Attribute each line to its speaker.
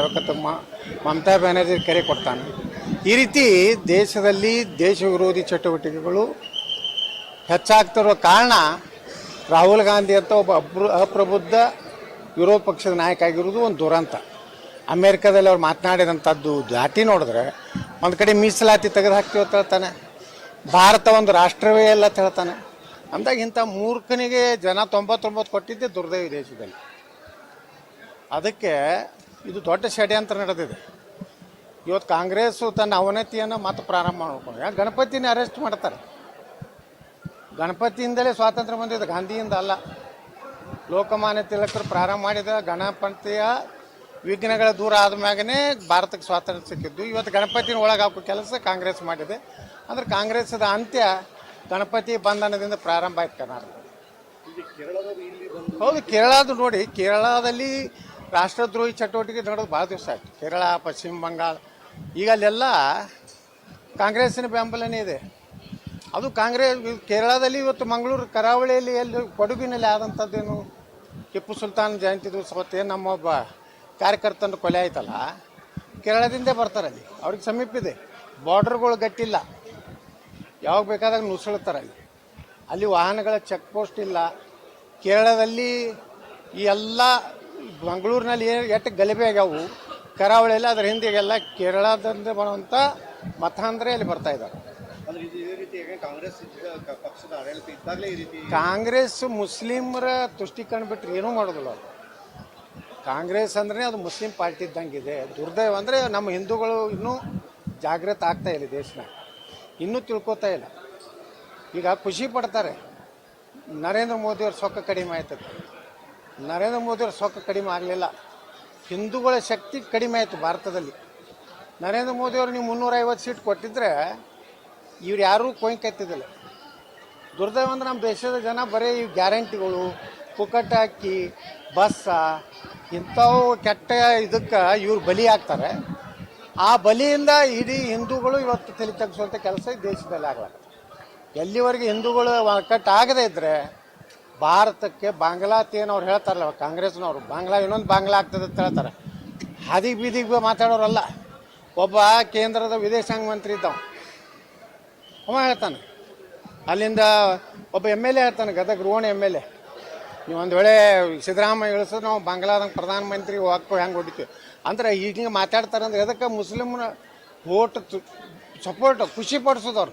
Speaker 1: ಹೇಳ್ಕೊತ ಮ- ಮಮತಾ ಬ್ಯಾನರ್ಜಿ ಕರೆ ಕೊಡ್ತಾನೆ. ಈ ರೀತಿ ದೇಶದಲ್ಲಿ ದೇಶ ವಿರೋಧಿ ಚಟುವಟಿಕೆಗಳು ಹೆಚ್ಚಾಗ್ತಿರೋ ಕಾರಣ ರಾಹುಲ್ ಗಾಂಧಿ ಅಂತ ಒಬ್ಬ ಅಪ್ರ, ಅಪ್ರಬುದ್ಧ ವಿರೋಧ ಪಕ್ಷದ ನಾಯಕ ಆಗಿರೋದು ಒಂದು ದುರಂತ. ಅಮೇರಿಕಾದಲ್ಲಿ ಅವ್ರು ಮಾತನಾಡಿದಂಥದ್ದು ದಾಟಿ ನೋಡಿದ್ರೆ ಒಂದು ಕಡೆ ಮೀಸಲಾತಿ ತೆಗೆದು ಹಾಕ್ತೀವಿ ಅಂತ ಹೇಳ್ತಾನೆ. ಭಾರತ ಒಂದು ರಾಷ್ಟ್ರವೇ ಅಲ್ಲ ಅಂತ ಹೇಳ್ತಾನೆ. ಅಂದಾಗ ಇಂಥ ಮೂರ್ಖನಿಗೆ ಜನ ತೊಂಬತ್ತೊಂಬತ್ತು ಕೊಟ್ಟಿದ್ದೆ ದುರ್ದೈವ ದೇಶದಲ್ಲಿ. ಅದಕ್ಕೆ ಇದು ದೊಡ್ಡ ಷಡ್ಯಂತ್ರ ನಡೆದಿದೆ. ಇವತ್ತು ಕಾಂಗ್ರೆಸ್ ತನ್ನ ಅವನತಿಯನ್ನು ಮತ್ತೆ ಪ್ರಾರಂಭ ಮಾಡ್ಕೊಂಡು ಯಾಕೆ ಗಣಪತಿನ ಅರೆಸ್ಟ್ ಮಾಡ್ತಾರೆ? ಗಣಪತಿಯಿಂದಲೇ ಸ್ವಾತಂತ್ರ್ಯ ಬಂದಿದೆ ಗಾಂಧಿಯಿಂದ ಅಲ್ಲ. ಲೋಕಮಾನ್ಯ ತಿಲಕರು ಪ್ರಾರಂಭ ಮಾಡಿದ ಗಣಪತಿಯ ವಿಘ್ನಗಳ ದೂರ ಆದ ಮ್ಯಾಗನೇ ಭಾರತಕ್ಕೆ ಸ್ವಾತಂತ್ರ್ಯ ಸಿಕ್ಕಿದ್ದು. ಇವತ್ತು ಗಣಪತಿನ ಒಳಗೆ ಹಾಕೋ ಕೆಲಸ ಕಾಂಗ್ರೆಸ್ ಮಾಡಿದೆ. ಅಂದ್ರೆ ಕಾಂಗ್ರೆಸ್ದ ಅಂತ್ಯ ಗಣಪತಿ ಬಂಧನದಿಂದ ಪ್ರಾರಂಭ ಆಯ್ತು ಕರ್ನಾಟಕ ಹೌದು ಕೇರಳದ ನೋಡಿ. ಕೇರಳದಲ್ಲಿ ರಾಷ್ಟ್ರದ್ರೋಹಿ ಚಟುವಟಿಕೆ ನಡೆದು ಭಾಳ ದಿವಸ ಆಯ್ತು. ಕೇರಳ, ಪಶ್ಚಿಮ ಬಂಗಾಳ, ಈಗ ಅಲ್ಲೆಲ್ಲ ಕಾಂಗ್ರೆಸ್ಸಿನ ಬೆಂಬಲನೇ ಇದೆ. ಅದು ಕಾಂಗ್ರೆಸ್, ಕೇರಳದಲ್ಲಿ ಇವತ್ತು ಮಂಗಳೂರು ಕರಾವಳಿಯಲ್ಲಿ ಎಲ್ಲಿ ಕೊಡಗಿನಲ್ಲಿ ಆದಂಥದ್ದೇನು? ಟಿಪ್ಪು ಸುಲ್ತಾನ್ ಜಯಂತಿ ದಿವಸ ನಮ್ಮ ಒಬ್ಬ ಕಾರ್ಯಕರ್ತನ ಕೊಲೆ ಆಯ್ತಲ್ಲ? ಕೇರಳದಿಂದೇ ಬರ್ತಾರೆ ಅಲ್ಲಿ. ಅವ್ರಿಗೆ ಸಮೀಪ ಇದೆ. ಬಾರ್ಡರ್ಗಳು ಗಟ್ಟಿಲ್ಲ. ಯಾವಾಗ ಬೇಕಾದಾಗ ನುಸುಳ್ತಾರೆ ಅಲ್ಲಿ. ಅಲ್ಲಿ ವಾಹನಗಳ ಚೆಕ್ ಪೋಸ್ಟ್ ಇಲ್ಲ. ಕೇರಳದಲ್ಲಿ ಈ ಎಲ್ಲ ಮಂಗಳೂರಿನಲ್ಲಿ ಎಷ್ಟು ಗಲಭೆ ಆಗ್ಯಾವು ಕರಾವಳಿಯಲ್ಲಿ ಅದ್ರ ಹಿಂದೆಗೆಲ್ಲ ಕೇರಳದಿಂದ ಬರುವಂಥ ಮತಾಂಧ್ರೆ ಅಲ್ಲಿ ಬರ್ತಾ ಇದ್ದಾರೆ
Speaker 2: ಇದು ಇದೇ ಕಾಂಗ್ರೆಸ್
Speaker 1: ಮುಸ್ಲಿಮರ ತುಷ್ಟೀಕರಣ ಬಿಟ್ಟರೆ ಏನೂ ಮಾಡೋದಿಲ್ಲ ಅವರು. ಕಾಂಗ್ರೆಸ್ ಅಂದ್ರೆ ಅದು ಮುಸ್ಲಿಂ ಪಾರ್ಟಿ ಇದ್ದಂಗಿದೆ. ದುರ್ದೈವ ಅಂದರೆ ನಮ್ಮ ಹಿಂದೂಗಳು ಇನ್ನೂ ಜಾಗೃತ ಆಗ್ತಾ ಇಲ್ಲ ದೇಶನ. ಇನ್ನೂ ತಿಳ್ಕೊತಾ ಇಲ್ಲ. ಈಗ ಖುಷಿ ಪಡ್ತಾರೆ. ನರೇಂದ್ರ ಮೋದಿಯವ್ರ ಸೊಕ್ಕ ಕಡಿಮೆ ಆಯ್ತದೆ ನರೇಂದ್ರ ಮೋದಿಯವ್ರ ಸೊಕ್ಕ ಕಡಿಮೆ ಆಗಲಿಲ್ಲ. ಹಿಂದೂಗಳ ಶಕ್ತಿ ಕಡಿಮೆ ಆಯಿತು ಭಾರತದಲ್ಲಿ. ನರೇಂದ್ರ ಮೋದಿಯವರು ನೀವು ಮುನ್ನೂರೈವತ್ತು ಸೀಟ್ ಕೊಟ್ಟಿದ್ರೆ ಇವ್ರು ಯಾರೂ ಕೊಯ್ಕೆ ಎತ್ತಿದ್ದಿಲ್ಲ ದುರ್ದೈವ ಅಂದ್ರೆ ನಮ್ಮ ದೇಶದ ಜನ ಬರೀ ಈ ಗ್ಯಾರಂಟಿಗಳು ಪುಕ್ಕಟ್ಟ ಅಕ್ಕಿ ಬಸ್ಸ ಇಂಥವು ಕೆಟ್ಟ ಇದಕ್ಕೆ ಇವ್ರು ಬಲಿ ಆಗ್ತಾರೆ ಆ ಬಲಿಯಿಂದ ಇಡೀ ಹಿಂದೂಗಳು ಇವತ್ತು ತಲೆ ತಗ್ಸುವಂಥ ಕೆಲಸ ದೇಶದಲ್ಲಿ ಆಗಲ್ಲ ಎಲ್ಲಿವರೆಗೆ ಹಿಂದೂಗಳು ಆಗದೇ ಇದ್ದರೆ ಭಾರತಕ್ಕೆ ಬಾಂಗ್ಲಾತ್ ಏನು ಅವ್ರು ಹೇಳ್ತಾರಲ್ಲ, ಕಾಂಗ್ರೆಸ್ನವರು, ಬಾಂಗ್ಲಾ ಇನ್ನೊಂದು ಬಾಂಗ್ಲಾ ಆಗ್ತದೆ ಅಂತ ಹೇಳ್ತಾರೆ. ಹಾದಿ ಬೀದಿಗೆ ಮಾತಾಡೋರಲ್ಲ, ಒಬ್ಬ ಕೇಂದ್ರದ ವಿದೇಶಾಂಗ ಮಂತ್ರಿ ಇದ್ದವ ಅವ ಹೇಳ್ತಾನೆ, ಅಲ್ಲಿಂದ ಒಬ್ಬ ಎಂ ಎಲ್ ಎ ಹೇಳ್ತಾನೆ, Gadag Ron M L A ನೀವು ಒಂದು ವೇಳೆ ಸಿದ್ದರಾಮಯ್ಯ ಇಳಿಸಿದ್ರೆ ನಾವು ಬಾಂಗ್ಲಾದ ಪ್ರಧಾನಮಂತ್ರಿ ಹಾಕು ಹೆಂಗೆ ಹೊಡಿತೀವಿ? ಅಂದ್ರೆ ಈಗ ಮಾತಾಡ್ತಾರೆ ಅಂದ್ರೆ ಅದಕ್ಕೆ ಮುಸ್ಲಿಮ್ನ ಓಟ್ ಸಪೋರ್ಟ್ ಖುಷಿ ಪಡಿಸೋದವ್ರು?